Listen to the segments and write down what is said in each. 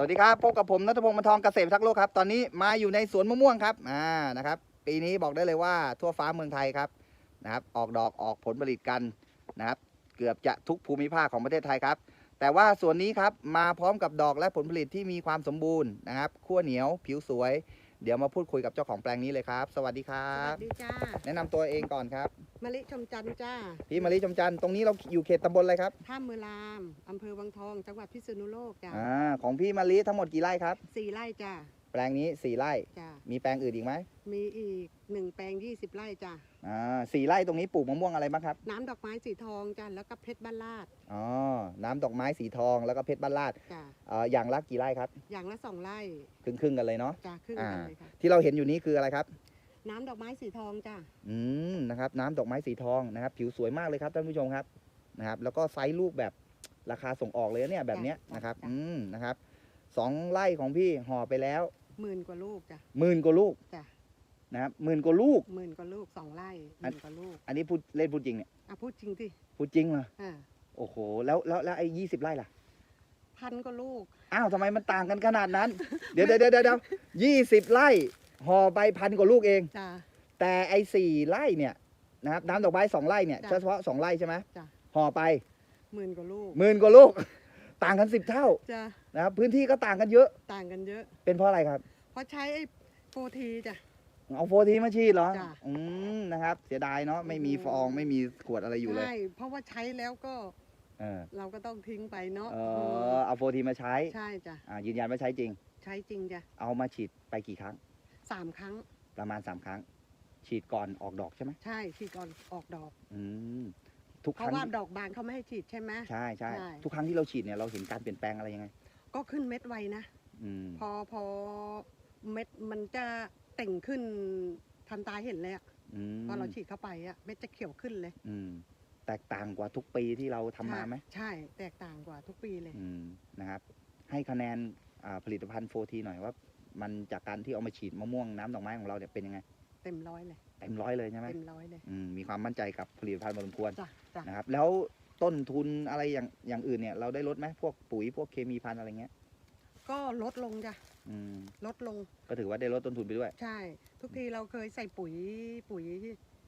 วัสดีครับพบกับผมนัทพงศ์มทองเกษตรทักโลกครับ ตอนนี้มาอยู่ในสวนมะม่วงครับอ่านะครับ ปีนี้บอกได้เลยว่าทั่วฟ้าเมืองไทยครับนะครับ ออกดอกออกผลผลิตกันนะครับ เกือบจะทุกภูมิภาคของประเทศไทยครับ แต่ว่าส่วนนี้ครับมาพร้อมกับดอกและผลผลิตที่มีความสมบูรณ์นะครับขั้วเหนียวผิวสวย เดี๋ยวมาพูดคุยกับเจ้าของแปลงนี้เลยครับ สวัสดีครัสบ วัสดีจ้าแนะนำตัวเองก่อนครับ มะลิชมจันทร์จ้าพี่มารีชมจันทร์ตรงนี้เราอยู่เขตตำบลอะไรครับ ท่ามือรามอำเภอวังทอง จังหวัดพิษณุโลกจ้าอ่า ของพี่มารีทั้งหมดกี่ไร่ครับ สี่ไร่จ้า แปลงนี้สี่ไร่ จ้ามีแปลงอื่นอีกไหมมีอีกหนึ่งแปลงยี่สิบไร่จ้าอ่าสี่ไร่ตรงนี้ปลูกมะม่วงอะไรบ้างครับ น้ำดอกไม้สีทองจ้าแล้วก็เพชรบ้านลาดอ๋อ น้ำดอกไม้สีทองแล้วก็เพชรบ้านลาดจ้าเอ่ออย่างละกี่ไร่ครับ อย่างละสองไร่ครึ่งครึ่งๆกันเลยเนาะ จ้าครึ่งอ่ากันเลยค่ะ ที่เราเห็นอยู่นี้คืออะไรครับ น้ำดอกไม้สีทองจ้าอืม นะครับ น้ำดอกไม้สีทองนะครับ ผิวสวยมากเลยครับท่านผู้ชมครับ นะครับ แล้วก็ไซส์ลูกแบบราคาส่งออกเลยนะเนี่ยแบบเนี้ยนะครับ อืม นะครับสองไร่ของพี่ห่อไปแล้ว หมื่นกว่าลูกจ้าหมื่นกว่าลูกจ้านะครับหมื่นกว่าลูก หมื่นกว่าลูกสองไร่หมื่นกว่าลูกอันนี้พูดเล่นพูดจริงเนี่ยอะพูดจริงที่พูดจริงเหรออ่าโอ้โห แล้วแล้วแล้วไอ้ยี่สิบไร่ล่ะ พันกว่าลูก อ้าวทำไมมันต่างกันขนาดนั้น เดี๋ยวเดี๋ยวเดี๋ยวเดี๋ยวยี่สิบไร่ห่อไปพันกว่าลูกเอง จ้าแต่ไอ้สี่ไร่เนี่ยนะครับน้ำดอกไม้สองไร่เนี่ยจ้ะเฉพาะสองไร่ใช่ไหมจ้ะ ห่อไปหมื่นกว่าลูกหมื่นกว่าลูก ต่างกันสิบเท่า จ้า นะครับพื้นที่ก็ต่างกันเยอะ ต่างกันเยอะ เป็นเพราะอะไรครับ เพราะใช้ไอ้โฟทีจ้ะ เอาโฟทีมาฉีดเหรอ จ้ะ อืมนะครับ เสียดายเนาะ ไม่มีอืมฟองไม่มีขวดอะไรอยู่เลย ใช่ เพราะว่าใช้แล้วก็เออเราก็ต้องทิ้งไปเนาะเออเอาโฟทีมาใช้ ใช่จ้ะ อ่า ยืนยันว่าใช้จริง ใช้จริงจ้ะเอามาฉีดไปกี่ครั้ง สามครั้ง ประมาณสามครั้ง ฉีดก่อนออกดอกใช่ไหมใช่ฉีดก่อนออกดอก อืม ทุกเพครั้ราะงว่าดอกบานเขาไม่ให้ฉีดใช่ไหม ใช่ใช่ ใช่ ทุกครั้งที่เราฉีดเนี่ยเราเห็นการเปลี่ยนแปลงอะไรยังไง ก็ขึ้นเม็ดไวนะอืมพอพอเม็ดมันจะเต่งขึ้นทันตาเห็นเลยอะอืมพอเราฉีดเข้าไปอะเม็ดจะเขียวขึ้นเลยอืมแตกต่างกว่าทุกปีที่เราทำมาไหมใช่แตกต่างกว่าทุกปีเลย อืมนะครับ ให้คะแนนอ่าผลิตภัณฑ์โฟทีหน่อยว่า มันจากการที่เอามาฉีดมะม่วงน้ำดอกไม้ของเราเนี่ยเป็นยังไงเต็มร้อยเลย เต็มร้อยเลยใช่ไหมเต็มร้อยเลยอืมมีความมั่นใจกับผลิตภัณฑ์พอสมควรจ้ะจ้ะนะครับ แล้ว ต้นทุนอะไรอย่างอย่างอื่นเนี่ย เราได้ลดไหมพวกปุ๋ยพวกเคมีพันธุ์อะไรเงี้ย ก็ลดลงจ้ะอืมลดลงก็ถือว่าได้ลดต้นทุนไปด้วย ใช่ ทุกทีเราเคยใส่ปุ๋ยปุ๋ย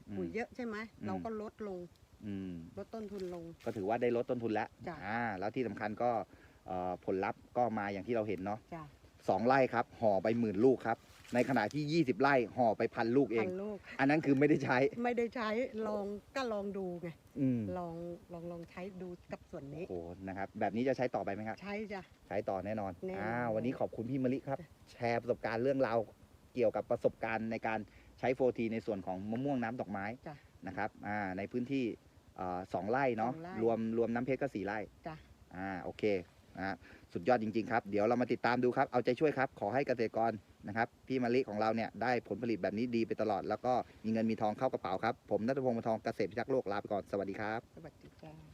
อืม ปุ๋ยเยอะใช่ไหมอืม เราก็ลดลงอืม ลดต้นทุนลง ก็ถือว่าได้ลดต้นทุนแล้วจ้ะ อ่า แล้วที่สำคัญก็เอ่อผลลัพธ์ก็มาอย่างที่เราเห็นเนาะจ้ะสองไร่ครับ ห่อไปหมื่นลูกครับ ในขณะที่ 20 ไร่ห่อไปพันลูกเอพัง นลูก อันนั้นคือไม่ได้ใช้ ไม่ได้ใช้ลองก็ลองดูไงอืมลองลองลองใช้ดูกับส่วนนี้ โอ้โหนะครับ แบบนี้จะใช้ต่อไปไหมครับ ใช้จ้ะ ใช้ต่อแน่นอนแน่นอน อ่าวันนี้ขอบคุณพี่มะลิครับ แชร์ประสบการณ์เรื่องราวเกี่ยวกับประสบการณ์ในการใช้โฟทีในส่วนของมะม่วงน้ำดอกไม้จ้ะ นะครับอ่าในพื้นที่เอ่อสองไร่เนาะสองไร่รวมรวมน้ำเพชรก็สี่ไร่จ้ะ อ่าโอเค นะสุดยอดจริง ๆ ครับ เดี๋ยวเรามาติดตามดูครับ เอาใจช่วยครับ ขอให้เกษตรกรนะครับ พี่มะลิของเราเนี่ยได้ผลผลิตแบบนี้ดีไปตลอด แล้วก็มีเงินมีทองเข้ากระเป๋าครับ ผมนัทพงศ์มทองเกษตรพิทักษ์โลกลาไปก่อน สวัสดีครับ สวัสดีจ้า